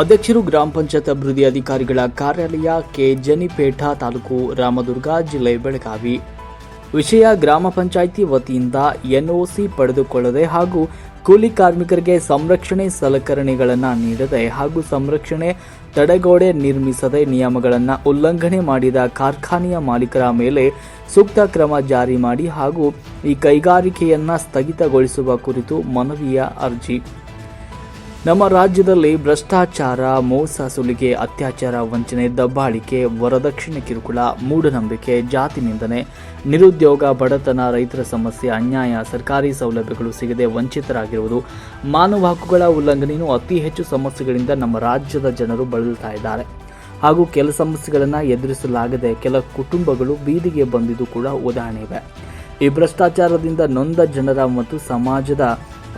ಅಧ್ಯಕ್ಷರು ಗ್ರಾಮ ಪಂಚಾಯತ್ ಅಭಿವೃದ್ಧಿ ಅಧಿಕಾರಿಗಳ ಕಾರ್ಯಾಲಯ ಕೆ ಜನಿಪೇಠ ತಾಲೂಕು ರಾಮದುರ್ಗ ಜಿಲ್ಲೆ ಬೆಳಗಾವಿ. ವಿಷಯ ಗ್ರಾಮ ಪಂಚಾಯಿತಿ ವತಿಯಿಂದ ಎನ್ಒಸಿ ಪಡೆದುಕೊಳ್ಳದೆ ಹಾಗೂ ಕೂಲಿ ಕಾರ್ಮಿಕರಿಗೆ ಸಂರಕ್ಷಣೆ ಸಲಕರಣೆಗಳನ್ನು ನೀಡದೆ ಹಾಗೂ ಸಂರಕ್ಷಣೆ ತಡೆಗೋಡೆ ನಿರ್ಮಿಸದೆ ನಿಯಮಗಳನ್ನು ಉಲ್ಲಂಘನೆ ಮಾಡಿದ ಕಾರ್ಖಾನೆಯ ಮಾಲೀಕರ ಮೇಲೆ ಸೂಕ್ತ ಕ್ರಮ ಜಾರಿ ಮಾಡಿ ಹಾಗೂ ಈ ಕೈಗಾರಿಕೆಯನ್ನು ಸ್ಥಗಿತಗೊಳಿಸುವ ಕುರಿತು ಮನವಿಯ ಅರ್ಜಿ. ನಮ್ಮ ರಾಜ್ಯದಲ್ಲಿ ಭ್ರಷ್ಟಾಚಾರ, ಮೋಸ, ಸುಲಿಗೆ, ಅತ್ಯಾಚಾರ, ವಂಚನೆ, ದಬ್ಬಾಳಿಕೆ, ವರದಕ್ಷಿಣೆ, ಕಿರುಕುಳ, ಮೂಢನಂಬಿಕೆ, ಜಾತಿ ನಿಂದನೆ, ನಿರುದ್ಯೋಗ, ಬಡತನ, ರೈತರ ಸಮಸ್ಯೆ, ಅನ್ಯಾಯ, ಸರ್ಕಾರಿ ಸೌಲಭ್ಯಗಳು ಸಿಗದೆ ವಂಚಿತರಾಗಿರುವುದು ಮಾನವ ಹಕ್ಕುಗಳ ಉಲ್ಲಂಘನೆಯೂ ಅತಿ ಹೆಚ್ಚು ಸಮಸ್ಯೆಗಳಿಂದ ನಮ್ಮ ರಾಜ್ಯದ ಜನರು ಬಳಲ್ತಾ ಇದ್ದಾರೆ. ಹಾಗೂ ಕೆಲ ಸಮಸ್ಯೆಗಳನ್ನು ಎದುರಿಸಲಾಗದೆ ಕೆಲ ಕುಟುಂಬಗಳು ಬೀದಿಗೆ ಬಂದಿದ್ದು ಕೂಡ ಉದಾಹರಣೆ ಇವೆ ಈ ಭ್ರಷ್ಟಾಚಾರದಿಂದ ನೊಂದ ಜನರ ಮತ್ತು ಸಮಾಜದ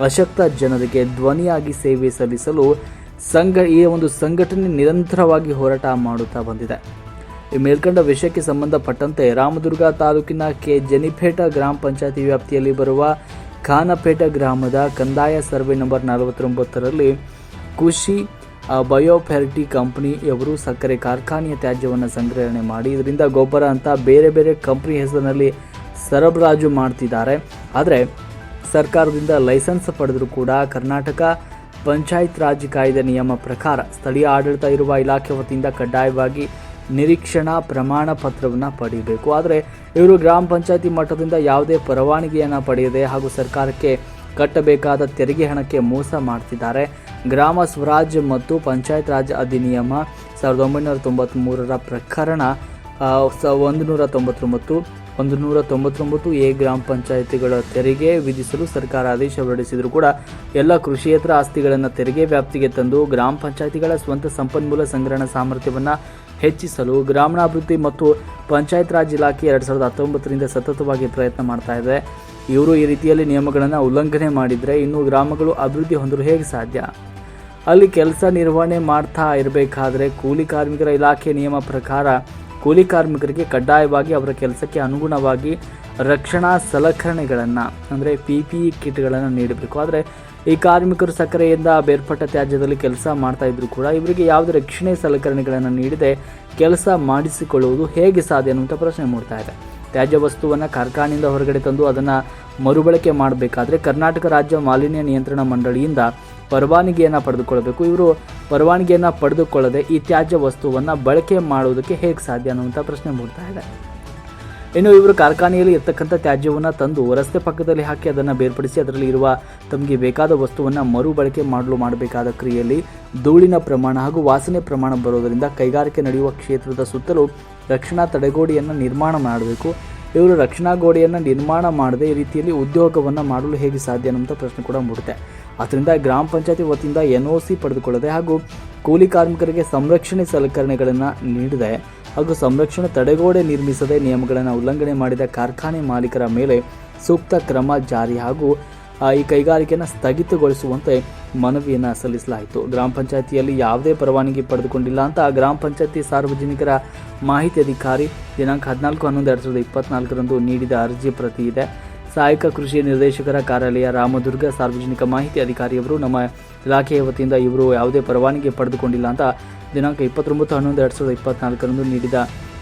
ಅಶಕ್ತ ಜನರಿಗೆ ಧ್ವನಿಯಾಗಿ ಸೇವೆ ಸಲ್ಲಿಸಲು ಸಂಘ ಈ ಒಂದು ಸಂಘಟನೆ ನಿರಂತರವಾಗಿ ಹೋರಾಟ ಮಾಡುತ್ತಾ ಬಂದಿದೆ. ಈ ಮೇಲ್ಕಂಡ ವಿಷಯಕ್ಕೆ ಸಂಬಂಧಪಟ್ಟಂತೆ ರಾಮದುರ್ಗ ತಾಲೂಕಿನ ಕೆ. ಜನಿಪೇಟ ಗ್ರಾಮ ಪಂಚಾಯತಿ ವ್ಯಾಪ್ತಿಯಲ್ಲಿ ಬರುವ ಖಾನಪೇಟ ಗ್ರಾಮದ ಕಂದಾಯ ಸರ್ವೆ ನಂಬರ್ ನಲವತ್ತೊಂಬತ್ತರಲ್ಲಿ ಕೃಷಿ ಬಯೋಫೆರ್ಟಿ ಕಂಪ್ನಿಯವರು ಸಕ್ಕರೆ ಕಾರ್ಖಾನೆಯ ತ್ಯಾಜ್ಯವನ್ನು ಸಂಗ್ರಹಣೆ ಮಾಡಿ, ಇದರಿಂದ ಗೊಬ್ಬರ ಅಂತ ಬೇರೆ ಬೇರೆ ಕಂಪ್ನಿ ಹೆಸರಿನಲ್ಲಿ ಸರಬರಾಜು ಮಾಡ್ತಿದ್ದಾರೆ. ಆದರೆ ಸರ್ಕಾರದಿಂದ ಲೈಸೆನ್ಸ್ ಪಡೆದರೂ ಕೂಡ ಕರ್ನಾಟಕ ಪಂಚಾಯತ್ ರಾಜ್ ಕಾಯ್ದೆ ನಿಯಮ ಪ್ರಕಾರ ಸ್ಥಳೀಯ ಆಡಳಿತ ಇರುವ ಇಲಾಖೆ ವತಿಯಿಂದ ಕಡ್ಡಾಯವಾಗಿ ನಿರೀಕ್ಷಣಾ ಪ್ರಮಾಣ ಪತ್ರವನ್ನು ಪಡೆಯಬೇಕು. ಆದರೆ ಇವರು ಗ್ರಾಮ ಪಂಚಾಯತಿ ಮಟ್ಟದಿಂದ ಯಾವುದೇ ಪರವಾನಗಿಯನ್ನು ಪಡೆಯದೆ ಹಾಗೂ ಸರ್ಕಾರಕ್ಕೆ ಕಟ್ಟಬೇಕಾದ ತೆರಿಗೆ ಹಣಕ್ಕೆ ಮೋಸ ಮಾಡ್ತಿದ್ದಾರೆ. ಗ್ರಾಮ ಸ್ವರಾಜ್ ಮತ್ತು ಪಂಚಾಯತ್ ರಾಜ್ ಅಧಿನಿಯಮ ಸಾವಿರದ ಒಂಬೈನೂರ ತೊಂಬತ್ತ್ಮೂರರ ಪ್ರಕರಣ ಒಂದು ನೂರ ತೊಂಬತ್ತೊಂಬತ್ತು ಒಂದು ನೂರ ತೊಂಬತ್ತೊಂಬತ್ತು ಎ ಗ್ರಾಮ ಪಂಚಾಯಿತಿಗಳ ತೆರಿಗೆ ವಿಧಿಸಲು ಸರ್ಕಾರ ಆದೇಶ ಹೊರಡಿಸಿದರೂ ಕೂಡ ಎಲ್ಲ ಕೃಷಿಯೇತರ ಆಸ್ತಿಗಳನ್ನು ತೆರಿಗೆ ವ್ಯಾಪ್ತಿಗೆ ತಂದು ಗ್ರಾಮ ಪಂಚಾಯಿತಿಗಳ ಸ್ವಂತ ಸಂಪನ್ಮೂಲ ಸಂಗ್ರಹಣಾ ಸಾಮರ್ಥ್ಯವನ್ನು ಹೆಚ್ಚಿಸಲು ಗ್ರಾಮೀಣಾಭಿವೃದ್ಧಿ ಮತ್ತು ಪಂಚಾಯತ್ ರಾಜ್ ಇಲಾಖೆ ಎರಡು ಸಾವಿರದ ಹತ್ತೊಂಬತ್ತರಿಂದ ಸತತವಾಗಿ ಪ್ರಯತ್ನ ಮಾಡ್ತಾ ಇದೆ. ಇವರು ಈ ರೀತಿಯಲ್ಲಿ ನಿಯಮಗಳನ್ನು ಉಲ್ಲಂಘನೆ ಮಾಡಿದರೆ ಇನ್ನು ಗ್ರಾಮಗಳು ಅಭಿವೃದ್ಧಿ ಹೊಂದಲು ಹೇಗೆ ಸಾಧ್ಯ? ಅಲ್ಲಿ ಕೆಲಸ ನಿರ್ವಹಣೆ ಮಾಡ್ತಾ ಇರಬೇಕಾದ್ರೆ ಕೂಲಿ ಕಾರ್ಮಿಕರ ಇಲಾಖೆ ನಿಯಮ ಪ್ರಕಾರ ಕೂಲಿ ಕಾರ್ಮಿಕರಿಗೆ ಕಡ್ಡಾಯವಾಗಿ ಅವರ ಕೆಲಸಕ್ಕೆ ಅನುಗುಣವಾಗಿ ರಕ್ಷಣಾ ಸಲಕರಣೆಗಳನ್ನು, ಅಂದರೆ ಪಿ ಪಿ ಇ ಕಿಟ್ಗಳನ್ನು ನೀಡಬೇಕು. ಆದರೆ ಈ ಕಾರ್ಮಿಕರು ಸಕ್ಕರೆಯಿಂದ ಬೇರ್ಪಟ್ಟ ತ್ಯಾಜ್ಯದಲ್ಲಿ ಕೆಲಸ ಮಾಡ್ತಾ ಇದ್ರು ಕೂಡ ಇವರಿಗೆ ಯಾವುದೇ ರಕ್ಷಣೆ ಸಲಕರಣೆಗಳನ್ನು ನೀಡದೆ ಕೆಲಸ ಮಾಡಿಸಿಕೊಳ್ಳುವುದು ಹೇಗೆ ಸಾಧ್ಯ ಅನ್ನುವಂಥ ಪ್ರಶ್ನೆ ಮೂಡ್ತಾ ಇದೆ. ತ್ಯಾಜ್ಯ ವಸ್ತುವನ್ನು ಕಾರ್ಖಾನೆಯಿಂದ ಹೊರಗಡೆ ತಂದು ಅದನ್ನು ಮರುಬಳಕೆ ಮಾಡಬೇಕಾದ್ರೆ ಕರ್ನಾಟಕ ರಾಜ್ಯ ಮಾಲಿನ್ಯ ನಿಯಂತ್ರಣ ಮಂಡಳಿಯಿಂದ ಪರವಾನಗಿಯನ್ನು ಪಡೆದುಕೊಳ್ಳಬೇಕು. ಇವರು ಪರವಾನಗಿಯನ್ನು ಪಡೆದುಕೊಳ್ಳದೆ ಈ ತ್ಯಾಜ್ಯ ವಸ್ತುವನ್ನು ಬಳಕೆ ಮಾಡುವುದಕ್ಕೆ ಹೇಗೆ ಸಾಧ್ಯ ಅನ್ನುವಂಥ ಪ್ರಶ್ನೆ ಮೂಡ್ತಾ ಇದೆ. ಇನ್ನು ಇವರು ಕಾರ್ಖಾನೆಯಲ್ಲಿ ಇರ್ತಕ್ಕಂಥ ತ್ಯಾಜ್ಯವನ್ನು ತಂದು ರಸ್ತೆ ಪಕ್ಕದಲ್ಲಿ ಹಾಕಿ ಅದನ್ನು ಬೇರ್ಪಡಿಸಿ ಅದರಲ್ಲಿ ಇರುವ ತಮಗೆ ಬೇಕಾದ ವಸ್ತುವನ್ನು ಮರುಬಳಕೆ ಮಾಡಲು ಮಾಡಬೇಕಾದ ಕ್ರಿಯೆಯಲ್ಲಿ ಧೂಳಿನ ಪ್ರಮಾಣ ಹಾಗೂ ವಾಸನೆ ಪ್ರಮಾಣ ಬರೋದರಿಂದ ಕೈಗಾರಿಕೆ ನಡೆಯುವ ಕ್ಷೇತ್ರದ ಸುತ್ತಲೂ ರಕ್ಷಣಾ ತಡೆಗೋಡೆಯನ್ನು ನಿರ್ಮಾಣ ಮಾಡಬೇಕು. ಇವರು ರಕ್ಷಣಾ ಗೋಡೆಯನ್ನು ನಿರ್ಮಾಣ ಮಾಡದೆ ಈ ರೀತಿಯಲ್ಲಿ ಉದ್ಯೋಗವನ್ನು ಮಾಡಲು ಹೇಗೆ ಸಾಧ್ಯ ಅನ್ನುವಂಥ ಪ್ರಶ್ನೆ ಕೂಡ ಮೂಡುತ್ತೆ. ಅದರಿಂದ ಗ್ರಾಮ ಪಂಚಾಯತಿ ವತಿಯಿಂದ ಎನ್ ಒ ಸಿ ಪಡೆದುಕೊಳ್ಳದೆ ಹಾಗೂ ಕೂಲಿ ಕಾರ್ಮಿಕರಿಗೆ ಸಂರಕ್ಷಣೆ ಸಲಕರಣೆಗಳನ್ನು ನೀಡದೆ ಹಾಗೂ ಸಂರಕ್ಷಣೆ ತಡೆಗೋಡೆ ನಿರ್ಮಿಸದೆ ನಿಯಮಗಳನ್ನು ಉಲ್ಲಂಘನೆ ಮಾಡಿದ ಕಾರ್ಖಾನೆ ಮಾಲೀಕರ ಮೇಲೆ ಸೂಕ್ತ ಕ್ರಮ ಜಾರಿ ಹಾಗೂ ಈ ಕೈಗಾರಿಕೆಯನ್ನು ಸ್ಥಗಿತಗೊಳಿಸುವಂತೆ ಮನವಿಯನ್ನು ಸಲ್ಲಿಸಲಾಯಿತು. ಗ್ರಾಮ ಪಂಚಾಯತಿಯಲ್ಲಿ ಯಾವುದೇ ಪರವಾನಗಿ ಪಡೆದುಕೊಂಡಿಲ್ಲ ಅಂತ ಗ್ರಾಮ ಪಂಚಾಯಿತಿ ಸಾರ್ವಜನಿಕರ ಮಾಹಿತಿ ಅಧಿಕಾರಿ ದಿನಾಂಕ ಹದಿನಾಲ್ಕು ಹನ್ನೊಂದು ಎರಡು ಸಾವಿರದ ಇಪ್ಪತ್ನಾಲ್ಕರಂದು ನೀಡಿದ ಅರ್ಜಿ ಪ್ರತಿ ಇದೆ ಸಹಾಯಕ ಕೃಷಿ ನಿರ್ದೇಶಕರ ಕಾರ್ಯಾಲಯ ರಾಮದುರ್ಗ ಸಾರ್ವಜನಿಕ ಮಾಹಿತಿ ಅಧಿಕಾರಿಯವರು ನಮ್ಮ ಇಲಾಖೆಯ ವತಿಯಿಂದ ಇವರು ಯಾವುದೇ ಪರವಾನಗಿ ಪಡೆದುಕೊಂಡಿಲ್ಲ ಅಂತ ದಿನಾಂಕ ಇಪ್ಪತ್ತೊಂಬತ್ತು ಹನ್ನೊಂದು ಎರಡು ಸಾವಿರದ ಇಪ್ಪತ್ನಾಲ್ಕರಂದು ನೀಡಿದ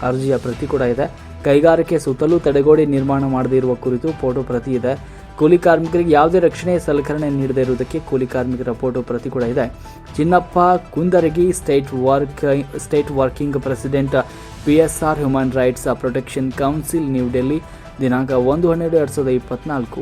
ಅರ್ಜಿಯ ಪ್ರತಿ ಕೂಡ ಇದೆ. ಕೈಗಾರಿಕೆ ಸುತ್ತಲೂ ತಡೆಗೋಡೆ ನಿರ್ಮಾಣ ಮಾಡದೇ ಕುರಿತು ಫೋಟೋ ಪ್ರತಿ ಇದೆ ಕೂಲಿ ಕಾರ್ಮಿಕರಿಗೆ ಯಾವುದೇ ರಕ್ಷಣೆ ಸಲಕರಣೆ ನೀಡದೇ ಇರುವುದಕ್ಕೆ ಕೂಲಿ ಕಾರ್ಮಿಕರ ಫೋಟೋ ಪ್ರತಿ ಕೂಡ ಇದೆ. Chinnappa Kundaragi state work, state working president our human rights protection council, new Delhi, ದಿನಾಂಕ ಒಂದು ಹನ್ನೆರಡು ಎರಡು ಸಾವಿರದ ಇಪ್ಪತ್ನಾಲ್ಕು.